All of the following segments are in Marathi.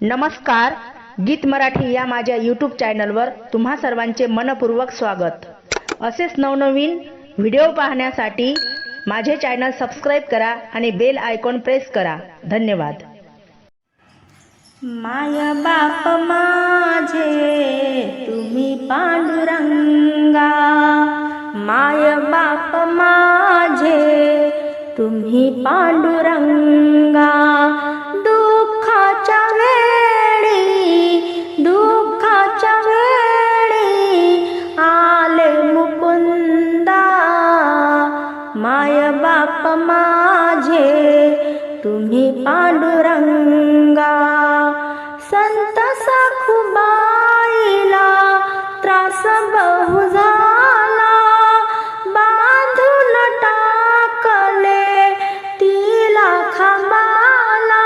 नमस्कार गीत मराठी या माझ्या यूट्यूब चॅनलवर तुम्हा सर्वांचे मनपूर्वक स्वागत. असेच नवनवीन व्हिडिओ पाहण्यासाठी माझे चॅनल सबस्क्राईब करा आणि बेल आयकॉन प्रेस करा. धन्यवाद. माय बाप माझे तुम्ही पांडुरंगा. माय बाप माझे तुम्ही पांडुरंगा. दुःखाच्या माझे तुम्ही पांडुरंगा. संत सखुबाईला त्रास बहु झाला. बांधून टाकले तिला खांबाला.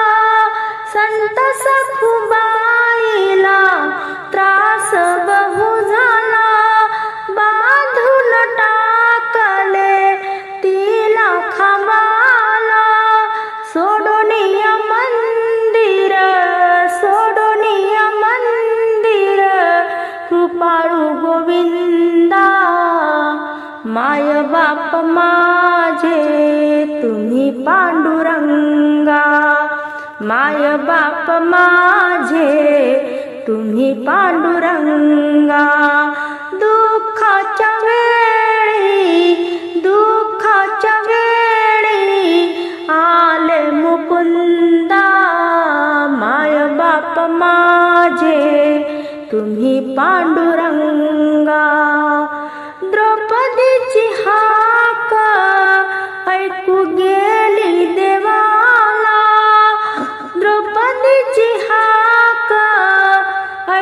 संत सखुबाईला त्रास बहु झाला. माय बाप माझे तुम्ही पांडुरंगा. माय बाप माझे तुम्ही पांडुरंगा. दुःखाच्या वेळी दुःखाच्या वेळी आले मुकुंदा. माय बाप माझे तुम्ही पांडुरंगा.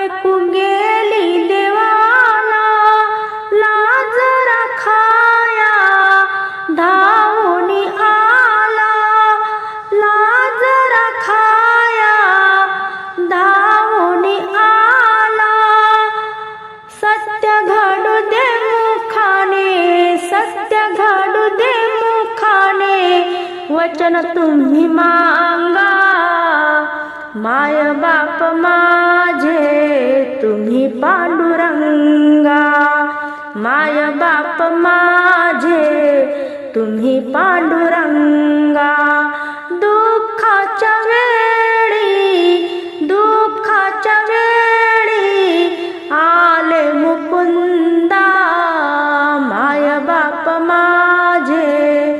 ऐकून गेली देवाला लाज खाया धावून आला. लाज खाया धावून आला. सत्य घडू दे मुखाने सत्य घडू दे मुखाने वचन तुम्ही मांगा. माय बाप माझे तुम्ही पांडुरंगा. माय बाप माझे तुम्ही पांडुरंगा. दुःखाच्या वेळी दुःखाच्या वेळी आले मुकुंदा. माय बाप माझे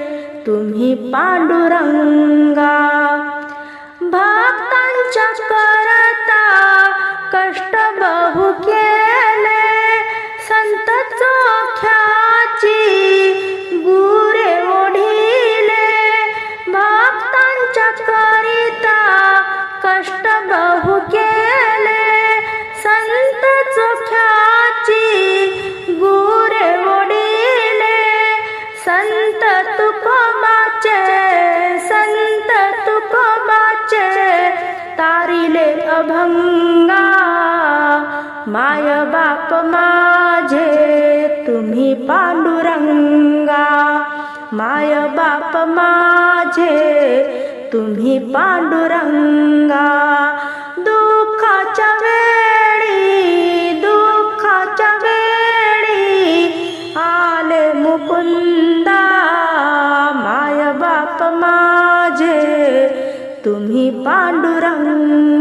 तुम्ही पांडुरंगा. करता. कष्ट बहु केले. संत चोख्याची गुरे ओढिले. भक्तांच्या करिता कष्ट बहु केले. संत चोख्याची गुरे ओढिले. संत भंगा माय बाप माझे तुम्ही पांडुरंगा. माय बाप माझे तुम्ही पांडुरंगा. दुःखाच्या वेळी दुःखाच्या वेळी आले मुकुंदा. माय बाप माझे तुम्ही पांडुरंग.